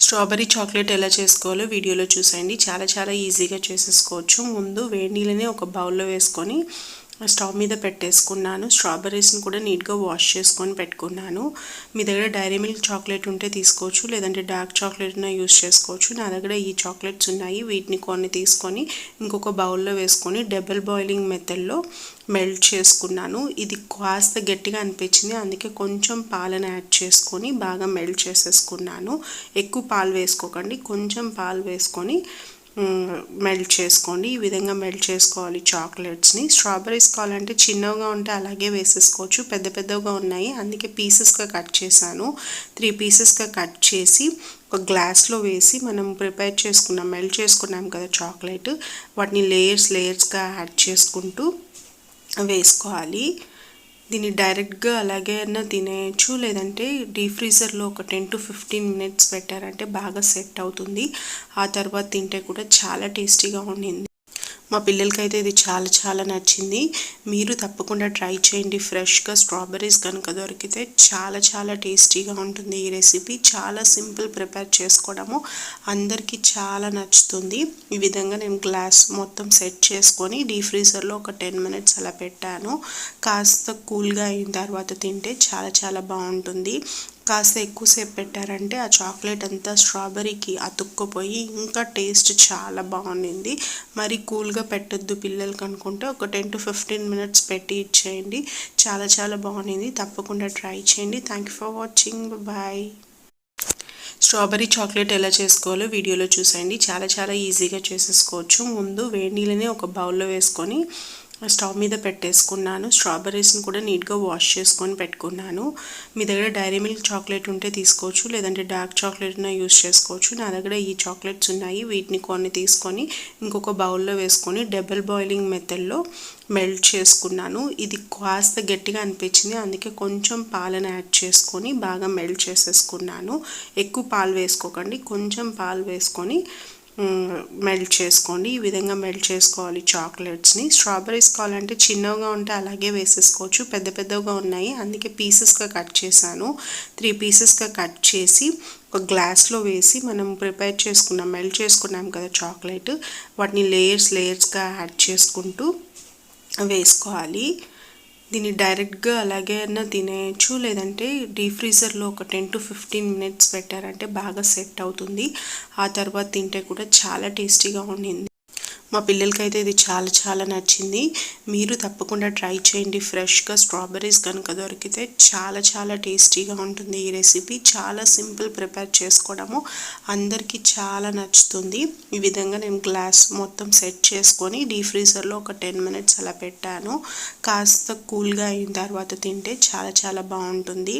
Strawberry chocolate ఎలా చేసుకోవాలో వీడియోలో చూసేయండి. చాలా చాలా ఈజీగా చేసేసుకోవచ్చు. ముందు వేడి నీళ్ళని ఒక బౌల్లో వేసుకొని స్టవ్ మీద పెట్టేసుకున్నాను. స్ట్రాబెర్రీస్ని కూడా నీట్గా వాష్ చేసుకొని పెట్టుకున్నాను. మీ దగ్గర డైరీ మిల్క్ చాక్లెట్ ఉంటే తీసుకోవచ్చు లేదంటే డార్క్ చాక్లెట్న యూస్ చేసుకోవచ్చు. నా దగ్గర ఈ చాక్లెట్స్ ఉన్నాయి. వీటిని కొన్ని తీసుకొని ఇంకొక బౌల్లో వేసుకొని డబుల్ బాయిలింగ్ మెథడ్లో మెల్ట్ చేసుకున్నాను. ఇది కాస్త గట్టిగా అనిపించింది. అందుకే కొంచెం పాలను యాడ్ చేసుకొని బాగా మెల్ట్ చేసేసుకున్నాను. ఎక్కువ పాలు వేసుకోకండి. కొంచెం పాలు వేసుకొని మెల్ట్ చేసుకోండి. ఈ విధంగా మెల్ట్ చేసుకోవాలి చాక్లెట్స్ని స్ట్రాబెరీస్ కావాలంటే చిన్నగా ఉంటే అలాగే వేసేసుకోవచ్చు. పెద్ద పెద్దగా ఉన్నాయి. అందుకే పీసెస్గా కట్ చేశాను. త్రీ పీసెస్గా కట్ చేసి ఒక గ్లాస్లో వేసి మనం ప్రిపేర్ చేసుకున్నాం. మెల్ట్ చేసుకున్నాం కదా చాక్లెట్ వాటిని లేయర్స్ లేయర్స్గా యాడ్ చేసుకుంటూ వేసుకోవాలి. దీన్ని డైరెక్ట్గా అలాగే తినేయచ్చు లేదంటే డీప్ ఫ్రీజర్లో ఒక టెన్ టు ఫిఫ్టీన్ మినిట్స్ పెట్టారంటే బాగా సెట్ అవుతుంది. ఆ తర్వాత తింటే కూడా చాలా టేస్టీగా ఉండింది. మా పిల్లలకైతే ఇది చాలా చాలా నచ్చింది. మీరు తప్పకుండా ట్రై చేయండి. ఫ్రెష్గా స్ట్రాబెర్రీస్ కనుక దొరికితే చాలా చాలా టేస్టీగా ఉంటుంది ఈ రెసిపీ. చాలా సింపుల్ ప్రిపేర్ చేసుకోవడము అందరికీ చాలా నచ్చుతుంది. ఈ విధంగా నేను గ్లాస్ మొత్తం సెట్ చేసుకొని డీ ఫ్రీజర్లో ఒక టెన్ మినిట్స్ అలా పెట్టాను. కాస్త కూల్గా అయిన తర్వాత తింటే చాలా చాలా బాగుంటుంది. కాస్త ఎక్కువసేపు పెట్టారంటే ఆ చాక్లెట్ అంతా స్ట్రాబెర్రీకి అతుక్కుపోయి ఇంకా టేస్ట్ చాలా బాగుండింది. మరి కూల్గా పెట్టద్దు పిల్లలకి అనుకుంటే ఒక టెన్ టు ఫిఫ్టీన్ మినిట్స్ పెట్టి ఇచ్చేయండి. చాలా చాలా బాగుండింది. తప్పకుండా ట్రై చేయండి. Thank you for watching. Bye. Strawberry chocolate ఎలా చేసుకోవాలో వీడియోలో చూసేయండి. చాలా చాలా ఈజీగా చేసేసుకోవచ్చు. ముందు వేడి నీళ్ళని ఒక బౌల్లో వేసుకొని స్టవ్ మీద పెట్టేసుకున్నాను. స్ట్రాబెర్రీస్ని కూడా నీట్గా వాష్ చేసుకొని పెట్టుకున్నాను. మీ దగ్గర డైరీ మిల్క్ చాక్లెట్ ఉంటే తీసుకోవచ్చు లేదంటే డార్క్ చాక్లెట్న యూస్ చేసుకోవచ్చు. నా దగ్గర ఈ చాక్లెట్స్ ఉన్నాయి. వీటిని కొన్ని తీసుకొని ఇంకొక బౌల్లో వేసుకొని డబుల్ బాయిలింగ్ మెథడ్లో మెల్ట్ చేసుకున్నాను. ఇది కాస్త గట్టిగా అనిపించింది. అందుకే కొంచెం పాలను యాడ్ చేసుకొని బాగా మెల్ట్ చేసేసుకున్నాను. ఎక్కువ పాలు వేసుకోకండి. కొంచెం పాలు వేసుకొని మెల్ట్ చేసుకోండి. ఈ విధంగా మెల్ట్ చేసుకోవాలి చాక్లెట్స్ని స్ట్రాబెరీస్ కావాలంటే చిన్నగా ఉంటే అలాగే వేసేసుకోవచ్చు. పెద్ద పెద్దగా ఉన్నాయి. అందుకే పీసెస్గా కట్ చేశాను. త్రీ పీసెస్గా కట్ చేసి ఒక గ్లాస్లో వేసి మనం ప్రిపేర్ చేసుకున్నాం మెల్ట్ చేసుకున్నాం కదా చాక్లెట్ వాటిని లేయర్స్ లేయర్స్గా యాడ్ చేసుకుంటూ వేసుకోవాలి. దీన్ని డైరెక్ట్గా అలాగే తినేయచ్చు. లేదంటే డీప్ ఫ్రీజర్లో ఒక టెన్ టు ఫిఫ్టీన్ మినిట్స్ పెట్టారంటే బాగా సెట్ అవుతుంది. ఆ తర్వాత తింటే కూడా చాలా టేస్టీగా ఉండింది. మా పిల్లలకైతే ఇది చాలా చాలా నచ్చింది. మీరు తప్పకుండా ట్రై చేయండి. ఫ్రెష్గా స్ట్రాబెర్రీస్ కనుక దొరికితే చాలా చాలా టేస్టీగా ఉంటుంది ఈ రెసిపీ. చాలా సింపుల్ ప్రిపేర్ చేసుకోవడము అందరికీ చాలా నచ్చుతుంది. ఈ విధంగా నేను గ్లాస్ మొత్తం సెట్ చేసుకొని డీ ఫ్రీజర్లో ఒక టెన్ మినిట్స్ అలా పెట్టాను. కాస్త కూల్గా అయిన తర్వాత తింటే చాలా చాలా బాగుంటుంది.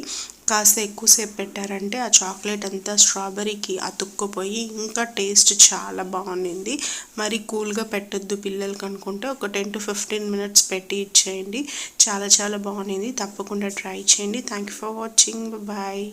కాస్త ఎక్కువసేపు పెట్టారంటే ఆ చాక్లెట్ అంతా స్ట్రాబెర్రీకి అతుక్కుపోయి ఇంకా టేస్ట్ చాలా బాగుండింది. మరి కూల్గా పెట్టద్దు పిల్లలకి అనుకుంటే ఒక టెన్ టు ఫిఫ్టీన్ మినిట్స్ పెట్టి ఇచ్చేయండి. చాలా చాలా బాగుండింది. తప్పకుండా ట్రై చేయండి. Thank you for watching. Bye.